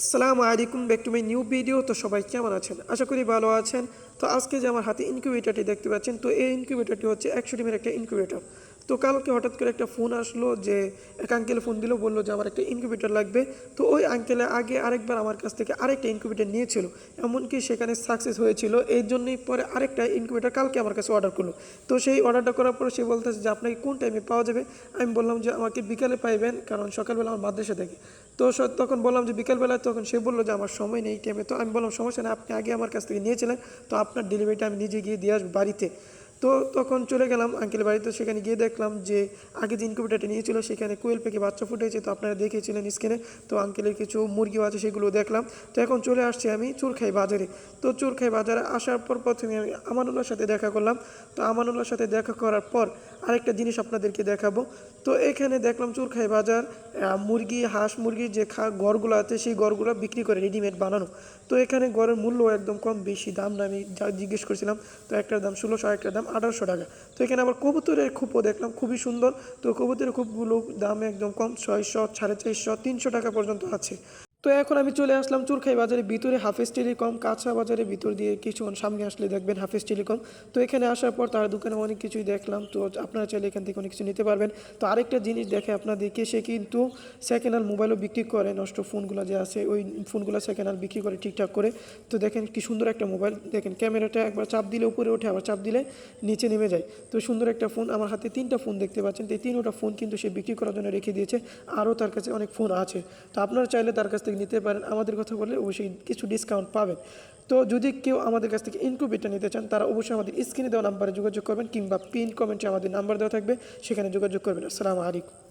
আসসালামু আলাইকুম, back to my new video. তো সবাই কেমন আছেন? আশা করি ভালো আছেন। তো আজকে যে আমার হাতে ইনকিউবেটারটি দেখতে পাচ্ছেন, তো এই ইনকিউবেটারটি হচ্ছে একশো ডিমের একটা ইনকিউবেটার তো কালকে হঠাৎ করে একটা ফোন আসলো যে এক আঙ্কেল ফোন দিল, বলল যে আমার একটা ইনকিউবেটার লাগবে। তো ওই আঙ্কেলে আগে আরেকবার আমার কাছ থেকে আরেকটা ইনকিউবেটার নিয়েছিল, এমনকি সেখানে সাকসেস হয়েছিল। এই জন্যই পরে আরেকটা ইনকিউবেটার কালকে আমার কাছে অর্ডার করল। তো সেই অর্ডারটা করার পরে সে বলতেছে যে, আপনাকে কোন টাইমে পাওয়া যাবে? আমি বললাম যে, আমাকে বিকালে পাইবেন, কারণ সকালবেলা আমার মাদ্রাসা থেকে। তো তখন বললাম যে বিকালবেলা তখন সে বলল যে, আমার সময় নেই টাইমে তো আমি বললাম, সমস্যা নেই, আপনি আগে আমার কাছ থেকে নিয়েছিলেন, তো আপনার ডেলিভারিটা আমি নিজে গিয়ে দিয়ে আসব বাড়িতে। তো তখন চলে গেলাম আঙ্কেলের বাড়িতে। সেখানে গিয়ে দেখলাম যে, আগে যে ইনকিউবেটারটা নিয়েছিল, সেখানে কোয়েল পেকে বাচ্চা ফুটেছে, তো আপনারা দেখেছিলেন স্ক্রিনে তো আঙ্কেলের কিছু মুরগিও আছে, সেগুলো দেখলাম। তো এখন চলে আসছি আমি চুরখাই বাজারে। তো চুরখাই বাজারে আসার পর প্রথমে আমি আমানুল্লাহর সাথে দেখা করলাম। তো আমানুল্লাহর সাথে দেখা করার পর আরেকটা জিনিস আপনাদেরকে দেখাবো। তো এখানে দেখলাম চুরখাই বাজার মুরগি, হাঁস মুরগি যে খা গড়গুলো আছে, সেই গড়গুলো বিক্রি করে রেডিমেড বানানো। তো এখানে গড়ের মূল্য একদম কম বেশি দাম না, আমি যা জিজ্ঞেস করছিলাম, তো একটার দাম ষোলোশো একটার দাম আঠারোশো টাকা। তো এখানে আবার কবুতরের খুপও দেখলাম, খুবই সুন্দর। তো কবুতরের খুবগুলো দাম একদম কম, ছয়শো, সাড়ে চারশো, তিনশো টাকা পর্যন্ত আছে। তো এখন আমি চলে আসলাম চুরখাই বাজারের ভিতরে, হাফেজ টেলিকম, কাঁচা বাজারের ভিতর দিয়ে কিছুক্ষণ সামনে আসলে দেখবেন হাফেজ টেলিকম। তো এখানে আসার পর তার দোকানে অনেক কিছুই দেখলাম, তো আপনারা চাইলে এখান থেকে অনেক কিছু নিতে পারবেন। তো আরেকটা জিনিস দেখে আপনাদেরকে, সে কিন্তু সেকেন্ড হ্যান্ড মোবাইলও বিক্রি করে, নষ্ট ফোনগুলো যে আছে, ওই ফোনগুলো সেকেন্ড হ্যান্ড বিক্রি করে ঠিকঠাক করে। তো দেখেন কি সুন্দর একটা মোবাইল দেখেন ক্যামেরাটা একবার চাপ দিলে উপরে ওঠে, আবার চাপ দিলে নিচে নেমে যায়। তো সুন্দর একটা ফোন আমার হাতে তিনটা ফোন দেখতে পাচ্ছেন, তো এই তিনটা ফোন কিন্তু সে বিক্রি করার জন্য রেখে দিয়েছে, আরও তার কাছে অনেক ফোন আছে। তো আপনারা চাইলে তার কাছ থেকে নিতে পারেন। আমাদের কথা বলে অবশ্যই কিছু ডিসকাউন্ট পাবেন। তো যদি কেউ আমাদের কাছ থেকে ইনকুবিটা নিতে চান, তারা অবশ্যই আমাদের স্ক্রিনে দেওয়া নাম্বারে যোগাযোগ করবেন কিংবা পিন কমেন্টে আমাদের নাম্বার দেওয়া থাকবে, সেখানে যোগাযোগ করবেন। আসসালামু আলাইকুম।